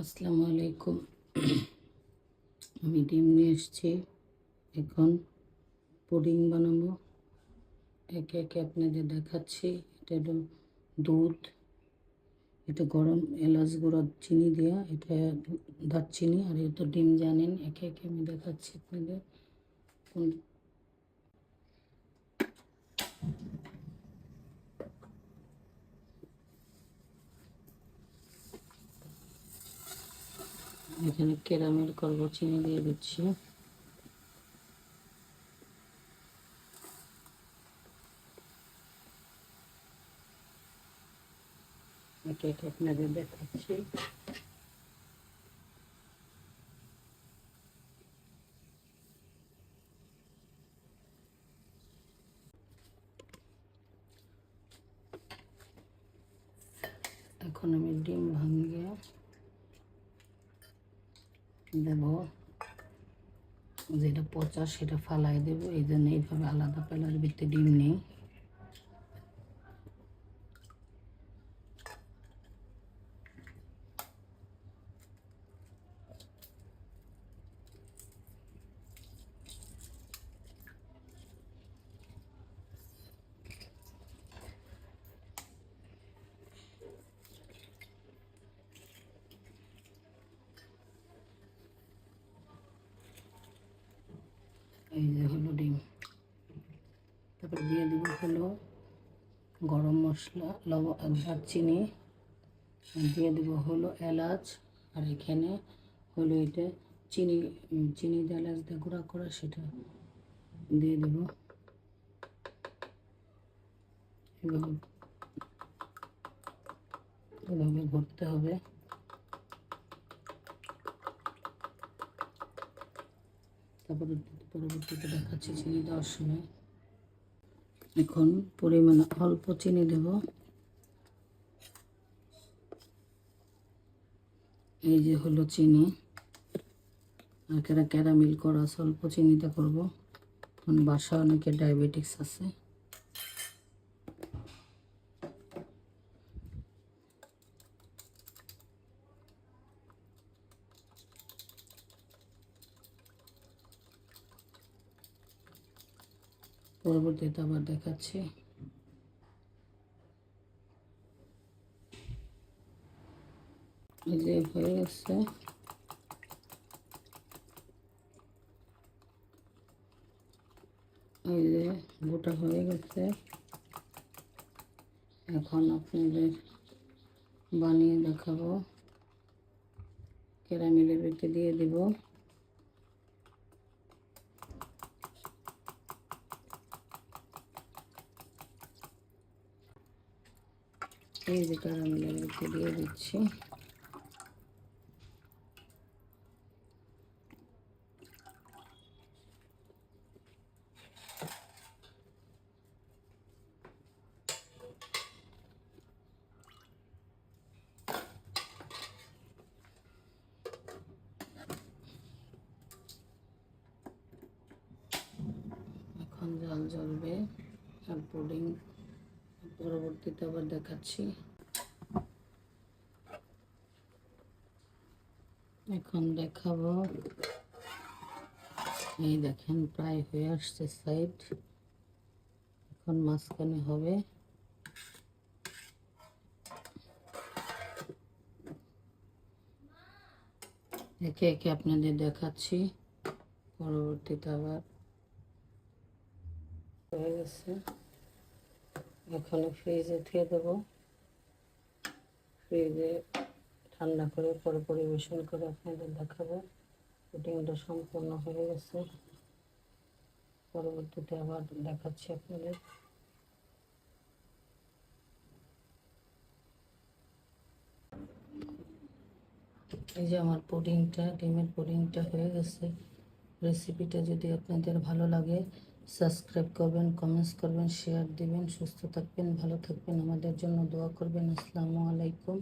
আসসালামু আলাইকুম। আমি ডিম নিয়ে এসেছি। এখন পুডিং বানাবো। একে একে আপনাদের দেখাচ্ছি। এটা হলো দুধ। এটা গরম এলাচ গুঁড়ো চিনি দেওয়া এটা দারচিনি আর এটা ডিম জানেন। একে একে আমি দেখাচ্ছি আপনাদের। এখানে ক্যারামেল করব চিনি দিয়ে দিচ্ছি। আপনাদের দেখাচ্ছি। এখন আমি ডিম ভাঙিয়ে দেব। যেটা পচা সেটা ফালাই দেব। এই জন্য এইভাবে আলাদা পেলার ভিতরে ডিম নেই এই যে হলো ডিম তারপর দিয়ে দিব হলো গরম মশলা লব দারচিনি আর দিয়ে দেবো হলো এলাচ। আর এখানে হলো এটা চিনি চিনি দিয়ে এলাচ দিয়ে গুঁড়া করা, সেটা দিয়ে দেবো। এভাবে এভাবে ভরতে হবে। তারপরে পরবর্তীতে দেখাচ্ছি চিনি দেওয়ার সময়। এখন পরিমাণ অল্প চিনি দেব। এই যে হলো চিনি। আর কেরা ক্যারামেল করা অল্প চিনিটা করব। এখন বাসা অনেকে ডায়াবেটিক্স আছে। পরবর্তীতে আবার দেখাচ্ছি। যে হয়ে গেছে। এই যে গোটা হয়ে গেছে। এখন আপনাদের বানিয়ে দেখাবো। ক্যারামেলের ভিতরে দিয়ে দিব। এই যে ক্যারামেলের ভিতরে দিয়ে দিচ্ছি। এখন জল জ্বলবে। আর পুডিং পরবর্তীতে আবার দেখাচ্ছি। এখন দেখাবো। এই দেখেন, প্রায় হয়ে আসছে সাইড এখন মাঝখানে হবে। একে একে আপনাদের দেখাচ্ছি। পরবর্তীতে আবার। হয়ে গেছে। এখন ফ্রিজে ধুয়ে দেবো। ফ্রিজে ঠান্ডা করে পরে পরিবেশন করে আপনাদের দেখাবো। পুডিংটা সম্পূর্ণ হয়ে গেছে। পরবর্তীতে আবার দেখাচ্ছি আপনাদের। এই যে আমার পুডিংটা ডিমের পুডিংটা হয়ে গেছে। রেসিপিটা যদি আপনাদের ভালো লাগে সাবস্ক্রাইব করবেন কমেন্টস করবেন শেয়ার দিবেন, সুস্থ থাকবেন, ভালো থাকবেন। আমাদের জন্য দোয়া করবেন। আসসালামু আলাইকুম।